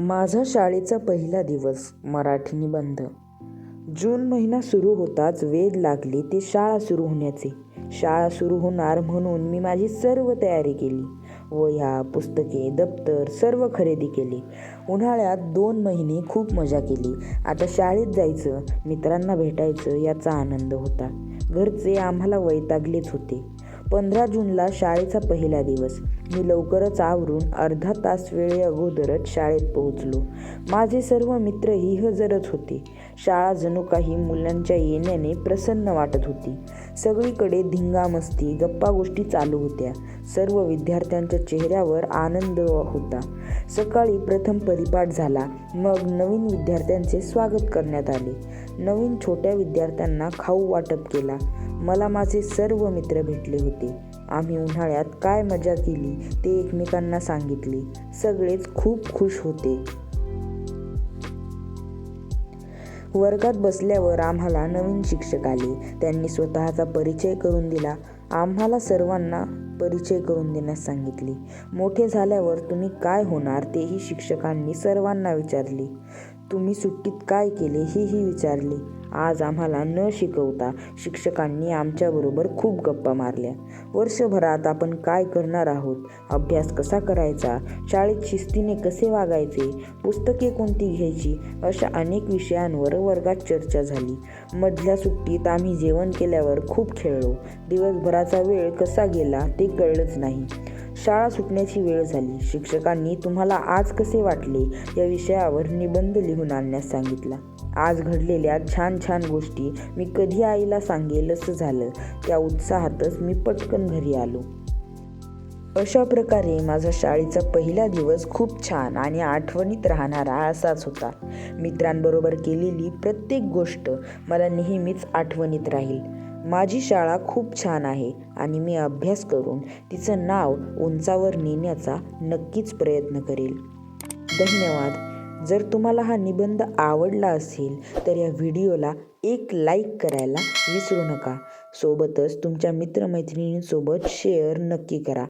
माझा शाळेचा पहिला दिवस मराठी निबंध जून महिना सुरू होताच वेध लागले ते शाळा सुरू होण्याचे. शाळा सुरू होणार म्हणून मी माझी सर्व तयारी केली. वह्या पुस्तके दप्तर सर्व खरेदी केली. उन्हाळ्यात दोन महिने खूप मजा केली. आता शाळेत जायचं मित्रांना भेटायचं याचा आनंद होता. घरचे आम्हाला वैतागलेच होते. पंधरा जूनला शाळेचा पहिला दिवस. मी लवकरच आवरून अर्धा तास वेळे अगोदरच शाळेत पोहोचलो. माझे सर्व मित्र ही हजरच होते. शाळा जणू काही मुलांच्या येण्याने प्रसन्न वाटत होती. सगळीकडे धिंगामस्ती गप्पा गोष्टी चालू होत्या. सर्व विद्यार्थ्यांच्या चेहऱ्यावर आनंद होता. सकाळी प्रथम परिपाठ झाला. मग नवीन विद्यार्थ्यांचे स्वागत करण्यात आले. नवीन छोट्या विद्यार्थ्यांना खाऊ वाटप केला. मला माझे सर्व मित्र भेटले होते. आम्ही उन्हाळ्यात काय मजा केली ते एकमेकांना सांगितले. सगळेच खूप खुश होते. वर्गात बसल्यावर आम्हाला नवीन शिक्षक आले. त्यांनी स्वतःचा परिचय करून दिला. आम्हाला सर्वांना परिचय करून देण्यास सांगितले. मोठे झाल्यावर तुम्ही काय होणार तेही शिक्षकांनी सर्वांना विचारले. तुम्ही सुट्टीत काय केले हेही विचारले. आज आम्हाला न शिकवता शिक्षकांनी आमच्याबरोबर खूप गप्पा मारल्या. वर्षभरात आपण काय करणार आहोत? अभ्यास कसा करायचा? शाळेत शिस्तीने कसे वागायचे? पुस्तके कोणती घ्यायची? अशा अनेक विषयांवर वर्गात चर्चा झाली. मधल्या सुट्टीत आम्ही जेवण केल्यावर खूप खेळलो. दिवसभराचा वेळ कसा गेला ते कळलंच नाही. शाळा सुटण्याची वेळ झाली. शिक्षकांनी तुम्हाला आज कसे वाटले या विषयावर निबंध लिहून आणण्यास सांगितला. आज घडलेल्या छान छान गोष्टी मी कधी आईला सांगेल असं झालं. त्या उत्साहातच मी पटकन घरी आलो. अशा प्रकारे माझा शाळेचा पहिला दिवस खूप छान आणि आठवणीत राहणारा असाच होता. मित्रांबरोबर केलेली प्रत्येक गोष्ट मला नेहमीच आठवणीत राहील. माझी शाळा खूप छान आहे आणि मी अभ्यास करून तिचं नाव उंचावर नेण्याचा नक्कीच प्रयत्न करेल. धन्यवाद. जर तुम्हाला हा निबंध आवडला असेल तर या व्हिडिओला एक लाईक करायला विसरू नका. सोबतच तुमच्या मित्रमैत्रिणींसोबत शेअर नक्की करा.